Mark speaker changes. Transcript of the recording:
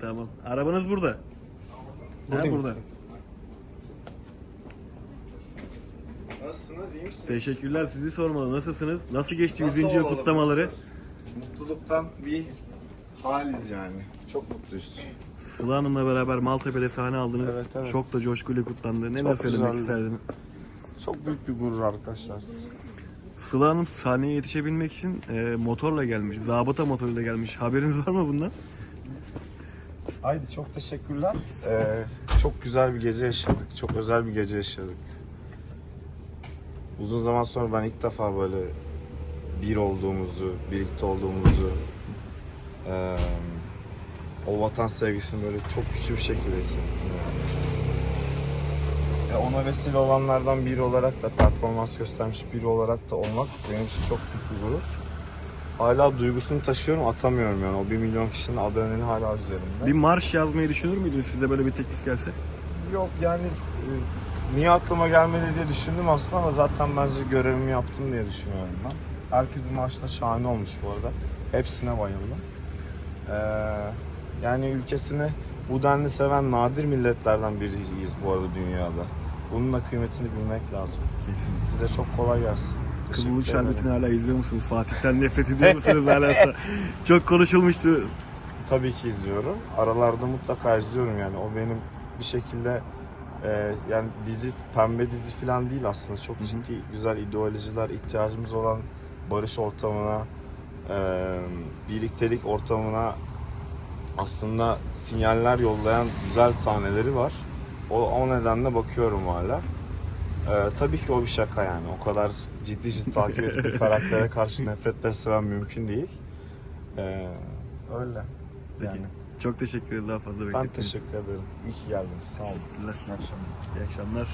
Speaker 1: Tamam. Arabanız burada. Ha,
Speaker 2: Buradayım.
Speaker 1: burada.
Speaker 2: Nasılsınız? iyi misiniz?
Speaker 1: Teşekkürler. Sizi sormalı. Nasılsınız? Nasıl geçti
Speaker 2: Nasıl
Speaker 1: 100. yıl
Speaker 2: olalım,
Speaker 1: kutlamaları?
Speaker 2: nasıl? Mutluluktan bir haliz yani. Çok mutluyuz.
Speaker 1: Sıla Hanım'la beraber Maltepe'de sahne aldınız.
Speaker 2: Evet, evet.
Speaker 1: Çok da coşkuyla kutlandı. Neler
Speaker 2: Çok
Speaker 1: söylemek
Speaker 2: güzeldi.
Speaker 1: isterdiniz?
Speaker 2: Çok büyük bir gurur arkadaşlar.
Speaker 1: Sıla Hanım sahneye yetişebilmek için e, motorla gelmiş. Zabıta motoruyla gelmiş. Haberiniz var mı bundan?
Speaker 2: Haydi çok teşekkürler. Ee, çok güzel bir gece yaşadık. Çok özel bir gece yaşadık. Uzun zaman sonra ben ilk defa böyle bir olduğumuzu, birlikte olduğumuzu, eee, o vatan sevgisini böyle çok güçlü bir şekilde hissettim yani. Ya ona vesile olanlardan biri olarak da performans göstermiş biri olarak da olmak benim için çok büyük bir gurur. Hala duygusunu taşıyorum, atamıyorum yani. O bir milyon kişinin adrenalini hala üzerimde.
Speaker 1: Bir marş yazmayı düşünür müydünüz size böyle bir teklif gelse?
Speaker 2: Yok yani e, niye aklıma gelmedi diye düşündüm aslında ama zaten bence görevimi yaptım diye düşünüyorum ben. Herkesin maaşı şahane olmuş bu arada. Hepsine bayıldım. Ee, yani ülkesini bu denli seven nadir milletlerden biriyiz bu arada dünyada. Bunun da kıymetini bilmek lazım. Size çok kolay gelsin. Ederim.
Speaker 1: Şerbeti'ni hala izliyor musunuz? Fatih'ten nefret ediyor musunuz hala? Çok konuşulmuştu.
Speaker 2: Tabii ki izliyorum. Aralarda mutlaka izliyorum yani. O benim bir şekilde e, yani dizi pembe dizi falan değil aslında. Çok
Speaker 1: Hı hı.
Speaker 2: ciddi güzel ideolojiler, ihtiyacımız olan barış ortamına, e, birliktelik ortamına aslında sinyaller yollayan güzel sahneleri var. O, o nedenle bakıyorum hala. E, tabii ki o bir şaka yani. O kadar ciddi ciddi takip edip bir karaktere karşı nefret beslemem mümkün değil. E, öyle.
Speaker 1: Peki.
Speaker 2: Yani.
Speaker 1: Çok teşekkür ederim. Daha fazla
Speaker 2: Ben
Speaker 1: bekletmeyin.
Speaker 2: teşekkür ederim. İyi ki geldiniz. Sağ olun.
Speaker 1: Teşekkürler.
Speaker 2: İyi akşamlar.
Speaker 1: İyi akşamlar.